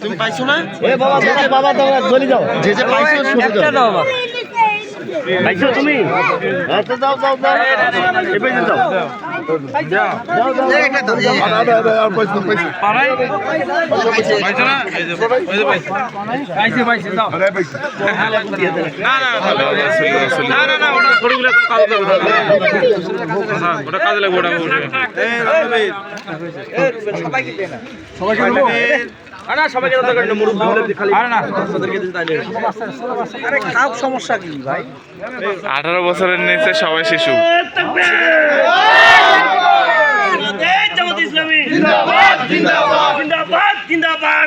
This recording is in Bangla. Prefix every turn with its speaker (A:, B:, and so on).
A: তুমি পাইছো না
B: এ বাবা বাবা দাও চলে যাও
A: যে যে পাইছো
B: একটা দাও পাইছো তুমি হ্যাঁ দাও দাও দাও এবে যাও দাও দাও
C: না না না ওটা গরুগুলো এখন কাজে লাগবে না। না, ওটা কাজে লাগবে ওটা ওটা।
A: না। সবাইকে দরকার নেই মুরুব্বি হলে খালি।
C: আরে না।
A: ওদেরকে দিতে তাইলে আরে খাও সমস্যা কি ভাই?
C: আঠারো বছরের নিচে সবাই শিশু।
D: ইসলামী। জিন্দাবাদ জিন্দাবাদ জিন্দাবাদ।